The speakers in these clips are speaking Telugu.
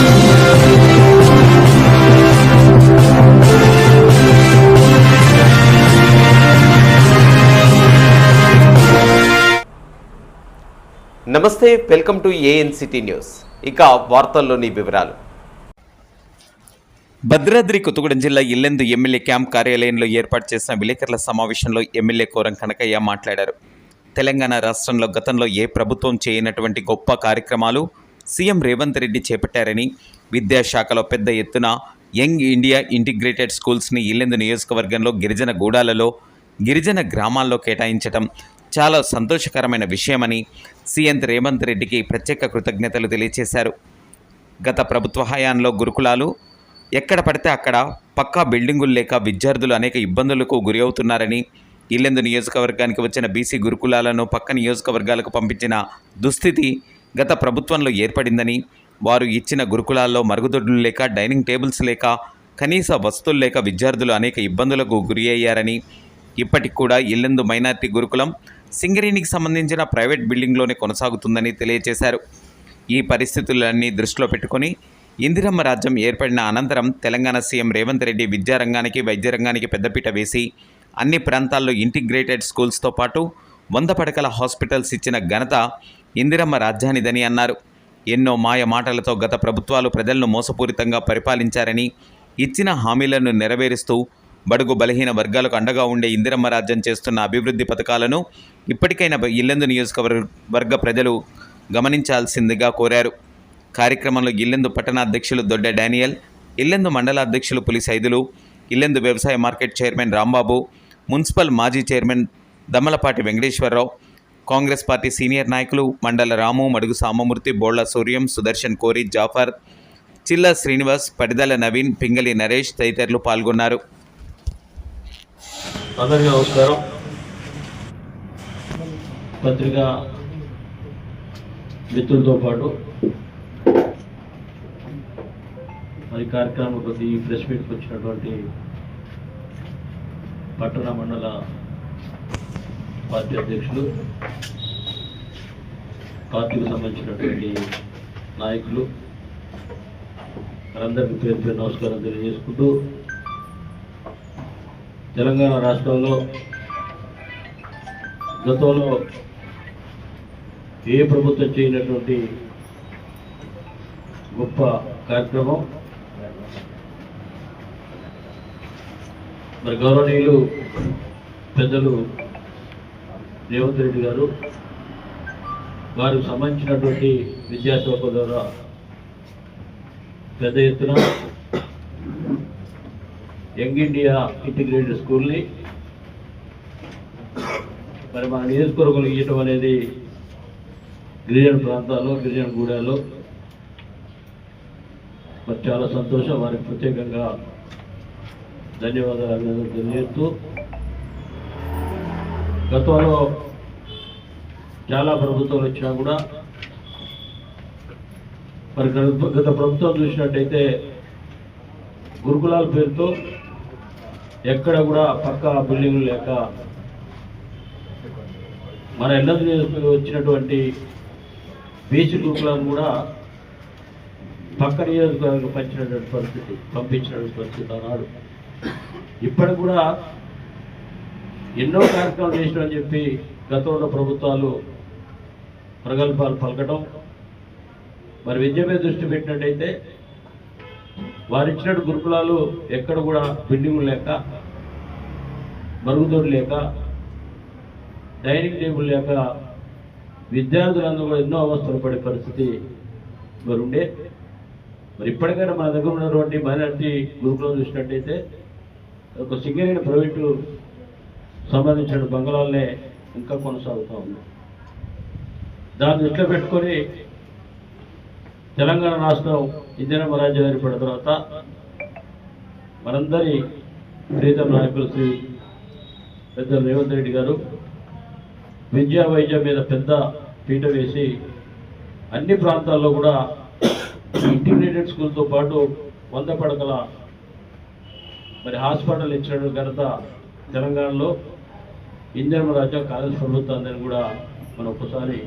నమస్తే వెల్కమ్ టు ఏఎన్సిటీ న్యూస్ ఇక వార్తల్లోని వివరాలు. భద్రాద్రి కొత్తగూడెం జిల్లా ఇల్లెందు ఎమ్మెల్యే క్యాంప్ కార్యాలయంలో ఏర్పాటు చేసిన విలేకరుల సమావేశంలో ఎమ్మెల్యే కోరం కనకయ్య మాట్లాడారు. తెలంగాణ రాష్ట్రంలో గతంలో ఏ ప్రభుత్వం చేయనటువంటి గొప్ప కార్యక్రమాలు సీఎం రేవంత్ రెడ్డి చేపట్టారని విద్యాశాఖలో పెద్ద ఎత్తున యంగ్ ఇండియా ఇంటిగ్రేటెడ్ స్కూల్స్ని ఇల్లెందు నియోజకవర్గంలో గిరిజన గూడాలలో గిరిజన గ్రామాల్లో కేటాయించటం చాలా సంతోషకరమైన విషయమని సీఎం రేవంత్ రెడ్డికి ప్రత్యేక కృతజ్ఞతలు తెలియజేశారు గత ప్రభుత్వ హయాంలో గురుకులాలు ఎక్కడ పడితే అక్కడ పక్కా బిల్డింగులు లేక విద్యార్థులు అనేక ఇబ్బందులకు గురి అవుతున్నారని ఇల్లెందు నియోజకవర్గానికి వచ్చిన బీసీ గురుకులాలను పక్క నియోజకవర్గాలకు పంపించిన దుస్థితి గత ప్రభుత్వంలో ఏర్పడిందని వారు ఇచ్చిన గురుకులాల్లో మరుగుదొడ్లు లేక డైనింగ్ టేబుల్స్ లేక కనీస వస్తువులు లేక విద్యార్థులు అనేక ఇబ్బందులకు గురి అయ్యారని ఇప్పటికి కూడా ఇల్లెందు మైనార్టీ గురుకులం సింగరేణికి సంబంధించిన ప్రైవేట్ బిల్డింగ్లోనే కొనసాగుతుందని తెలియజేశారు ఈ పరిస్థితులన్నీ దృష్టిలో పెట్టుకొని ఇందిరమ్మ రాజ్యం ఏర్పడిన అనంతరం తెలంగాణ సీఎం రేవంత్ రెడ్డి విద్యారంగానికి వైద్యరంగానికి పెద్దపీట వేసి అన్ని ప్రాంతాల్లో ఇంటిగ్రేటెడ్ స్కూల్స్తో పాటు వంద పడకల హాస్పిటల్స్ ఇచ్చిన ఘనత ఇందిరమ్మ రాజ్యానిదని అన్నారు. ఎన్నో మాయ మాటలతో గత ప్రభుత్వాలు ప్రజలను మోసపూరితంగా పరిపాలించారని ఇచ్చిన హామీలను నెరవేరుస్తూ బడుగు బలహీన వర్గాలకు అండగా ఉండే ఇందిరమ్మ రాజ్యం చేస్తున్న అభివృద్ధి పథకాలను ఇప్పటికైనా ఇల్లెందు నియోజకవర్గ వర్గ ప్రజలు గమనించాల్సిందిగా కోరారు. కార్యక్రమంలో ఇల్లెందు పట్టణాధ్యక్షులు దొడ్డ డానియల్ ఇల్లెందు మండలాధ్యక్షులు పులి సైదులు ఇల్లెందు వ్యవసాయ మార్కెట్ చైర్మన్ రాంబాబు మున్సిపల్ మాజీ chairman Dammalapati Venkateswararao Congress party senior నాయకులు మండల రాము మడుగు సామమూర్తి బోళ్ళ సూర్యం సుదర్శన్ కోరి జాఫర్ చిల్ల శ్రీనివాస్ పడిదల నవీన్ పింగళి నరేష్ తదితరులు పాల్గొన్నారు. అందరికీ నమస్కారం. పత్రికా మిత్రులతో పాటు మరి కార్యక్రమం ప్రతి ప్రెస్ మీట్కి వచ్చినటువంటి పట్టణ మండల పార్టీ అధ్యక్షులు పార్టీకి సంబంధించినటువంటి నాయకులు వారందరికీ పేరు పేరు నమస్కారం తెలియజేసుకుంటూ తెలంగాణ రాష్ట్రంలో గతంలో ఏ ప్రభుత్వం చేయనటువంటి గొప్ప కార్యక్రమం మరి గౌరవనీయులు పెద్దలు రేవంత్ రెడ్డి గారు వారికి సంబంధించినటువంటి విద్యాశాఖ ద్వారా పెద్ద ఎత్తున యంగ్ ఇండియా ఇంటిగ్రేటెడ్ స్కూల్ని మరి మన నియోజకవర్గం ఇవ్వటం అనేది గిరిజన ప్రాంతాల్లో గిరిజన గూడాల్లో మరి చాలా సంతోషం. వారికి ప్రత్యేకంగా ధన్యవాదాలు తెలియజేస్తూ గతంలో చాలా ప్రభుత్వాలు వచ్చినా కూడా మరి గత- గత ప్రభుత్వం చూసినట్టయితే గురుకులాల పేరుతో ఎక్కడ కూడా పక్క బిల్డింగ్లు లేక మన ఎన్నది వచ్చినటువంటి బీచ్ గురుకులాలను కూడా పక్క నియోజకవర్గం పంచినటువంటి పరిస్థితి పంపించినటువంటి పరిస్థితి ఆనాడు. ఇప్పటికి కూడా ఎన్నో కార్యక్రమాలు చేసినామని చెప్పి గతంలో ప్రభుత్వాలు ప్రగల్భాలు పలకటం. మరి విద్య మీద దృష్టి పెట్టినట్టయితే వారు ఇచ్చినట్టు గురుకులాలు ఎక్కడ కూడా బిల్డింగులు లేక మరుగుదొడ్లు లేక డైనింగ్ టేబుల్ లేక విద్యార్థులందరూ కూడా ఎన్నో అవస్థలు పడే పరిస్థితి మరి ఉండే మరి ఇప్పటికైనా మన దగ్గర ఉన్నటువంటి మైనార్టీ గురుకులం చూసినట్టయితే ఒక సింగరేణి ప్రైవేటు సంబంధించిన బంగళాలనే ఇంకా కొనసాగుతూ ఉంది. దాన్ని దృష్టిలో పెట్టుకొని తెలంగాణ రాష్ట్రం ఇందిరమ్మ రాజ్యం ఏర్పడిన తర్వాత మనందరి ప్రీతం నాయకులు శ్రీ పెద్ద రేవంత్ రెడ్డి గారు విద్యా వైద్యం మీద పెద్ద పీట వేసి అన్ని ప్రాంతాల్లో కూడా ఇంటిగ్రేటెడ్ స్కూల్తో పాటు వంద పడకల మరి హాస్పిటల్ ఇచ్చిన ఘనత తెలంగాణలో. ఇందిరమ్మ రాజ్యం కాంగ్రెస్ ప్రభుత్వాన్ని కూడా మనం ఒకసారి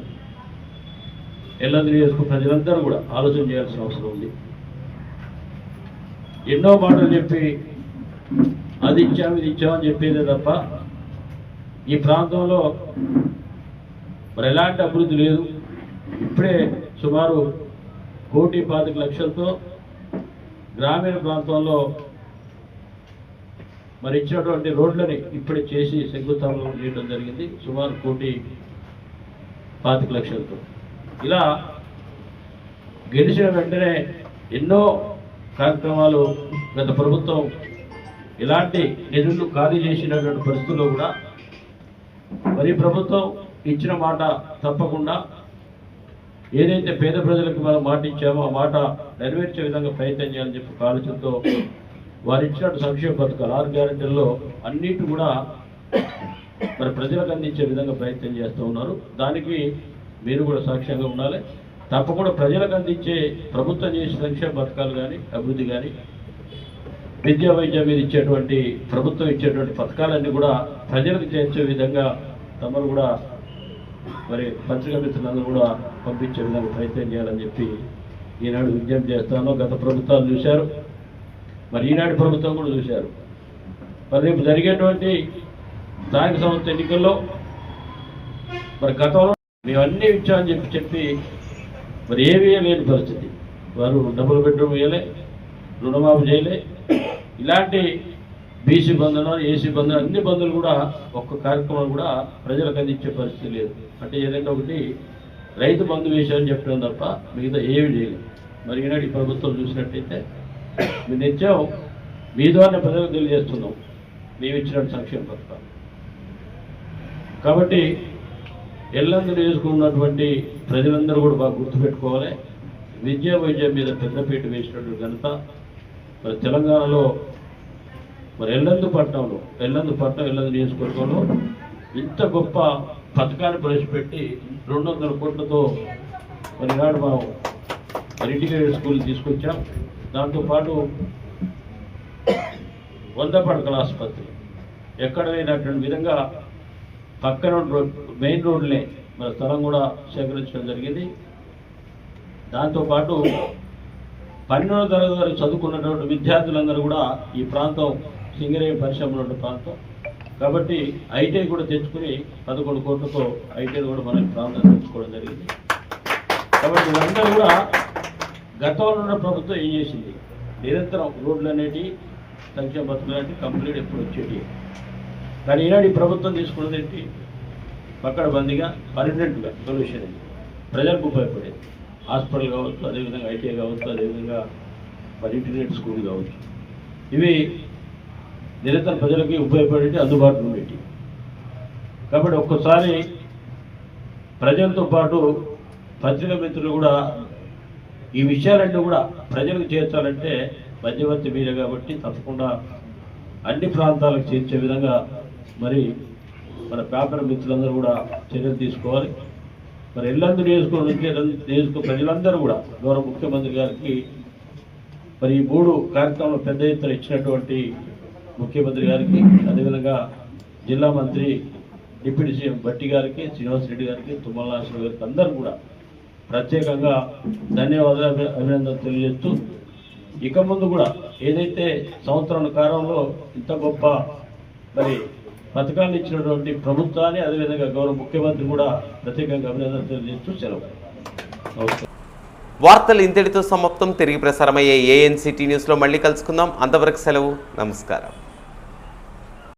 ఎల్లందు నియోజక ప్రజలందరూ కూడా ఆలోచన చేయాల్సిన అవసరం ఉంది. ఎన్నో మాటలు చెప్పి అది ఇచ్చాం ఇది ఇచ్చామని చెప్పేదే తప్ప ఈ ప్రాంతంలో మరి ఎలాంటి అభివృద్ధి లేదు. ఇప్పుడే సుమారు కోటి పాతిక లక్షలతో గ్రామీణ ప్రాంతంలో మరి ఇచ్చినటువంటి రోడ్లని ఇప్పుడు చేసి శంకుస్థాపన చేయడం జరిగింది. సుమారు కోటి పాతిక లక్షలతో. ఇలా గెలిచిన వెంటనే ఎన్నో కార్యక్రమాలు గత ప్రభుత్వం ఇలాంటి నిధులు ఖాళీ చేసినటువంటి పరిస్థితుల్లో కూడా మరి ప్రభుత్వం ఇచ్చిన మాట తప్పకుండా ఏదైతే పేద ప్రజలకు మనం మాట ఇచ్చామో ఆ మాట నెరవేర్చే విధంగా ప్రయత్నం చేయాలని చెప్పి ఆలోచనతో వారు ఇచ్చినట్టు సంక్షేమ పథకాలు ఆరు గ్యారెంటీల్లో అన్నిటి కూడా మరి ప్రజలకు అందించే విధంగా ప్రయత్నం చేస్తూ ఉన్నారు. దానికి మీరు కూడా సాక్ష్యంగా ఉండాలి. తప్పకుండా ప్రజలకు అందించే ప్రభుత్వం చేసే సంక్షేమ పథకాలు కానీ అభివృద్ధి కానీ విద్యా వైద్యం మీద ఇచ్చేటువంటి ప్రభుత్వం ఇచ్చేటువంటి పథకాలన్నీ కూడా ప్రజలకు చేర్చే విధంగా తమరు కూడా మరి పత్రికా మిత్రులందరూ కూడా పంపించే విధంగా ప్రయత్నం చేయాలని చెప్పి ఈనాడు విజ్ఞప్తి చేస్తాను గత ప్రభుత్వాలు చూశారు. మరి ఈనాటి ప్రభుత్వం కూడా చూశారు. మరి రేపు జరిగేటువంటి స్థానిక సంస్థ ఎన్నికల్లో మరి గతంలో మేము అన్నీ ఇచ్చామని చెప్పి చెప్పి మరి ఏమీ లేని పరిస్థితి. వారు డబుల్ బెడ్రూమ్ వేయలే రుణమాఫీ చేయలే. ఇలాంటి బీసీ బంధన ఏసీ బంధన అన్ని బంధువులు కూడా ఒక్క కార్యక్రమం కూడా ప్రజలకు అందించే పరిస్థితి లేదు. అంటే ఏదైనా ఒకటి రైతు బంధు విషయాన్ని చెప్పడం తప్ప మిగతా ఏమి చేయలేదు. మరి ఈనాటి ప్రభుత్వం చూసినట్టయితే మీ నిత్యం మీ ద్వారా ప్రజలకు తెలియజేస్తున్నాం. మేము ఇచ్చిన సంక్షేమ పథకాలు. కాబట్టి ఎల్లందు నియోజకవర్గం ప్రజలందరూ కూడా బాగా గుర్తుపెట్టుకోవాలి. విద్యా వైద్యం మీద పెద్దపీట వేసినటువంటి ఘనత. మరి తెలంగాణలో మరి ఎల్లందు పట్టణంలో ఎల్లందు పట్టణం ఎల్లందు నియోజకవర్గంలో ఇంత గొప్ప పథకాన్ని ప్రవేశపెట్టి రెండు వందల కోట్లతో మరి నాడు మనం ఇంటిగ్రేటెడ్ స్కూల్ తీసుకొచ్చాం. దాంతోపాటు వంద పడకల ఆసుపత్రి. ఎక్కడ లేనటువంటి విధంగా పక్కన మెయిన్ రోడ్లే మన స్థలం కూడా సేకరించడం జరిగింది. దాంతోపాటు పన్నెండవ తరగతి వరకు చదువుకున్నటువంటి విద్యార్థులందరూ కూడా ఈ ప్రాంతం సింగరేవి పరిశ్రమ ఉన్న ప్రాంతం. కాబట్టి ఐటీఐ కూడా తెచ్చుకుని పదకొండు కోట్లతో ఐటీఐ కూడా మన ప్రాంతం తెచ్చుకోవడం జరిగింది. కాబట్టి వీళ్ళందరూ కూడా గతంలో ఉన్న ప్రభుత్వం ఏం చేసింది? నిరంతరం రోడ్లు అనేటి సంక్షేమ పథకాలు అంటే కంప్లీట్ ఎప్పుడు వచ్చేటి? కానీ ఈనాడు ఈ ప్రభుత్వం తీసుకున్నది ఏంటి? పక్కడ బందీగా పర్మనెంట్గా సొల్యూషన్ ఇది ప్రజలకు ఉపయోగపడేది. హాస్పిటల్ కావచ్చు అదేవిధంగా ఐటీఐ కావచ్చు అదేవిధంగా మరి ఇంటర్నెట్ స్కూల్ కావచ్చు. ఇవి నిరంతరం ప్రజలకి ఉపయోగపడేటి అందుబాటులో ఉండేటి. కాబట్టి ఒక్కసారి ప్రజలతో పాటు పత్రికా మిత్రులు కూడా ఈ విషయాలన్నీ కూడా ప్రజలకు చేర్చాలంటే మధ్యవర్తి మీరే కాబట్టి తప్పకుండా అన్ని ప్రాంతాలకు చేర్చే విధంగా మరి మన పేపర్ మిత్రులందరూ కూడా చర్యలు తీసుకోవాలి. మరి ఎల్లందు నియోజకవర్గం నుంచి నియోజక ప్రజలందరూ కూడా గౌరవ ముఖ్యమంత్రి గారికి మరి ఈ మూడు కార్యక్రమాలు పెద్ద ఎత్తున ఇచ్చినటువంటి ముఖ్యమంత్రి గారికి అదేవిధంగా జిల్లా మంత్రి డిప్యూటీ సీఎం భట్టి గారికి శ్రీనివాసరెడ్డి గారికి తుమ్మల నాగేశ్వర గారికి అందరూ కూడా ప్రత్యేకంగా ధన్యవాదాలు అభినందన అభినందనలు తెలియజేస్తూ ఇక ముందు కూడా ఏదైతే సంవత్సరం కాలంలో ఇంత గొప్ప మరి పథకాలు ఇచ్చినటువంటి ప్రభుత్వాన్ని అదేవిధంగా గౌరవ ముఖ్యమంత్రి కూడా ప్రత్యేకంగా అభినందనలు తెలియజేస్తూ సెలవు. వార్తలు ఇంతటితో సమాప్తం. తిరిగి ప్రసారమయ్యే ఏఎన్సిటీ న్యూస్లో మళ్ళీ కలుసుకుందాం. అంతవరకు సెలవు. నమస్కారం.